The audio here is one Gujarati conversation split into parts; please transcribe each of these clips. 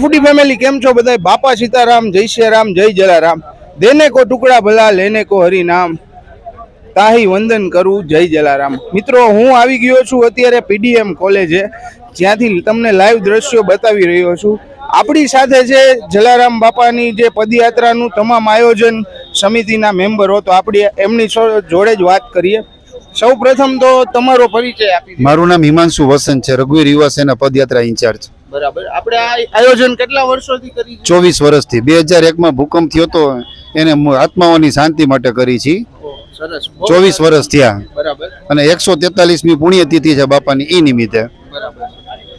ફૂડી ફેમિલી, કેમ છો બધા બાપા સીતારામ, જય શ્રીરામ જય જલારામ. દેને કો ટુકડા ભલા, લેને કો હરિ નામ તાહી વંદન કરું, જય જલારામ. મિત્રો, હું આવી ગયો છું અત્યારે પીડીએમ કોલેજે, જ્યાંથી તમને લાઈવ દ્રશ્યો બતાવી રહ્યો છું. આપણી સાથે છે જલારામ બાપાની જે પદયાત્રાનું તમામ આયોજન સમિતિના મેમ્બરો તો આપણી એમની જોડે જ વાત કરીએ. સૌ પ્રથમ તો તમારો પરિચય આપી મારું નામ હિમાંશુ વસંત છે, રઘુવીર યુવા સેના પદયાત્રા ઇન્ચાર્જ. બરાબર. આપણે આ આયોજન કેટલા વર્ષોથી કરી? ચોવીસ વર્ષથી. બે હજાર એકમાં ભૂકંપ થયો તો એને આત્માઓની શાંતિ માટે કરી છે. સરસ. ચોવીસ વર્ષ થયા. બરાબર. અને એકસો તેતાલીસમી પુણ્યતિથિ છે બાપાની એ નિમિત્તે. બરાબર.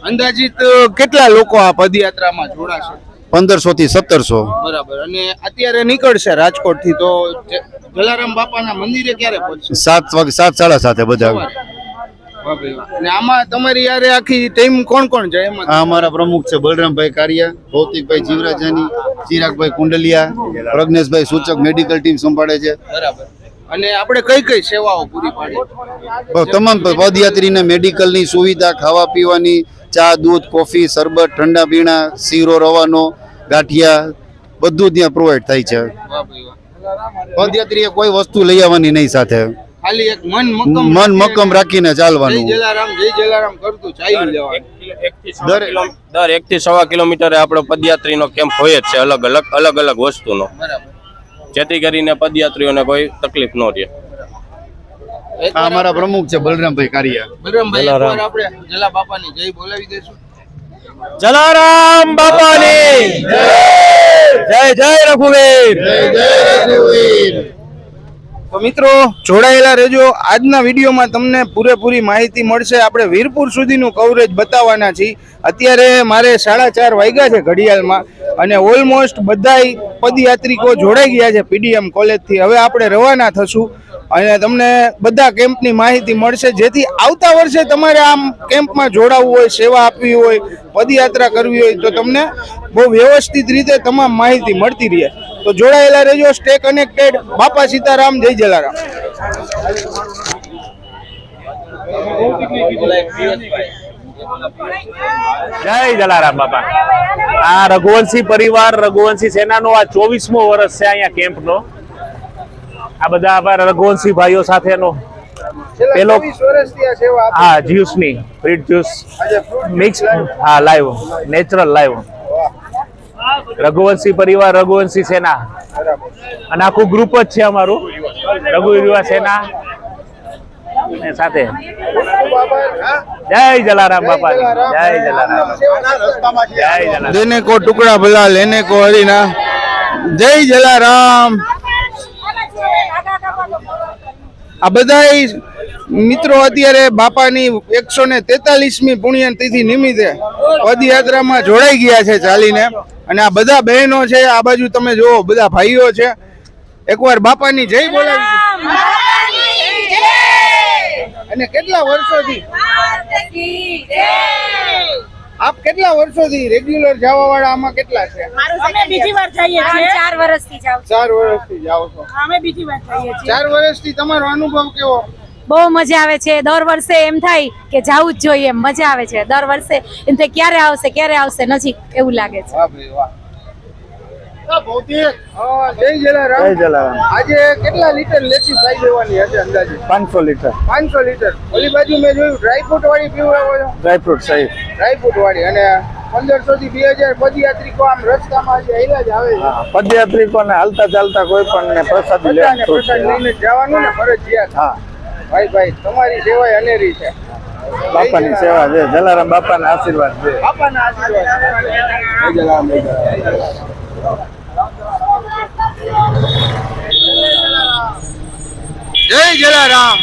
અંદાજિત કેટલા લોકો આ પદયાત્રામાં જોડાશે? પંદરસો થી સત્તરસો. બરાબર. અને અત્યારે નીકળશે રાજકોટથી તો જલારામ બાપાના મંદિરે ક્યારે પહોંચશે? સાત વાગે સાત સાડા સાતે બધા. અને આમાં તમારી યારે આખી ટીમ કોણ કોણ છે એમાં? અમારા પ્રમુખ છે બલરામભાઈ કારિયા ભૌતિકભાઈ જીવરાજાની ચિરાગભાઈ કુંડલિયા પ્રજ્ઞેશભાઈ સૂચક મેડિકલ ટીમ સંભાળે છે. બરાબર. અને આપણે કઈ કઈ સેવાઓ પૂરી પાડી? તમામ પદયાત્રીને મેડિકલની સુવિધા ખાવા પીવાની ચા દૂધ કોફી શરબત ઠંડા પીણા શીરો રવાનો ગાંઠિયા બધું ત્યાં પ્રોવાઈડ થાય છે. પદયાત્રીએ કોઈ વસ્તુ લઈ આવવાની નહીં સાથે. ખાલી એક મન મક્કમ મન મક્કમ રાખીને જય ચાલવાનું. જલારામ જય જલારામ કરતું ચાલી લેવાનું દર દર એક થી સવા કિલોમીટરે આપણો પદયાત્રીનો કેમ્પ હોય જ છે અલગ અલગ અલગ અલગ વસ્તુનો. નો જેથી કરીને પદયાત્રીઓને કોઈ તકલીફ ન રહે. આ અમારા પ્રમુખ છે બલરામભાઈ કારિયા. બલરામભાઈ એકવાર આપણે જલા બાપાની જય બોલાવી દેશું જલારામ બાપાની. જય જય રઘુવીર. તો મિત્રો, જોડાયેલા રહેજો. આજના વિડીયોમાં તમને પૂરેપૂરી માહિતી મળશે. આપણે વીરપુર સુધીનું કવરેજ બતાવવાના છીએ. અત્યારે મારે સાડા ચાર વાગ્યા છે ઘડિયાળમાં અને ઓલમોસ્ટ બધાય પદયાત્રિકો જોડાઈ ગયા છે પીડીએમ કોલેજથી. હવે આપણે રવાના થશું અને તમને બધા કેમ્પની માહિતી મળશે. જેથી આવતા વર્ષે તમારે આમ કેમ્પમાં જોડાવવું હોય, સેવા આપવી હોય, પદયાત્રા કરવી હોય, તો તમને બહુ વ્યવસ્થિત રીતે તમામ માહિતી મળતી રહે. તો જોડાયેલા રહેજો. સ્ટે કનેક્ટેડ બાપા સીતારામ જય જલારામ. જય જલારામ બાપા. આ રઘુવંશી પરિવાર રઘુવંશી સેનાનો આ ચોવીસમો વર્ષ છે અહીંયા કેમ્પનો. આ બધા આપણા રઘુવંશી ભાઈઓ સાથેનો. પેલો- હા જ્યુસની ફ્રીટ જ્યુસ. મિક્સ હા લાઈવ. Natural live. રઘુવંશી પરિવાર, રઘુવંશી સેના. અને આખું ગ્રુપ જ છે અમારું. રઘુ યુવા સેના. સાથે જય જલારામ બાપા જય જલારામ. જય દેને કો ટુકડા ભલા લેને કો હરિના. જય જલારામ. આ બધા મિત્રો અત્યારે બાપાની એકસો ને તેતાલીસમી પુણ્યતિથિ નિમિત્તે પદયાત્રામાં જોડાઈ ગયા છે ચાલીને. અને આ બધા બહેનો છે આ બાજુ તમે જુઓ બધા ભાઈઓ છે. એકવાર બાપાની જય બોલાવી. અને કેટલા વર્ષોથી? આપ કેટલા વર્ષોથી રેગ્યુલર જવા વાળા આમાં કેટલા છે? અમે બીજી વાર જઈએ છીએ. 4 વર્ષથી જાવ 4 વર્ષથી જાઓ છો. અમે બીજી વાર જઈએ છીએ. ચાર વર્ષથી તમારો અનુભવ કેવો? બહુ મજા આવે છે. દર વર્ષે એમ થાય કે જાવું જ જોઈએ. મજા આવે છે. દર વર્ષે એમ થાય ક્યારે આવશે ક્યારે આવશે નજીક એવું લાગે છે. આજે કેટલા લીટર લેચી હશે અંદાજે? પાંચસો લીટર. પાંચસો લીટર. ઓલી બાજુ મેં જોયું ડ્રાયફ્રૂટ વાળી પીવડાવો છો? ડ્રાયફ્રૂટ સહિત ડ્રાયફ્રૂટ વાળી. અને પંદરસો થી બે હજાર પદયાત્રિકો આમ રસ્તામાં હેલા જ આવે છે. પદયાત્રિકોને હાલતા ચાલતા કોઈ પણ ને પ્રસાદ લઈને જવાનું ને ફરજિયાત. હા. ભાઈ ભાઈ તમારી સેવા અનેરી છે. બાપાની સેવા છે જલારામ બાપાના આશીર્વાદ છે. બાપાના આશીર્વાદ. જલારામ જય જલારામ. જય જલારામ.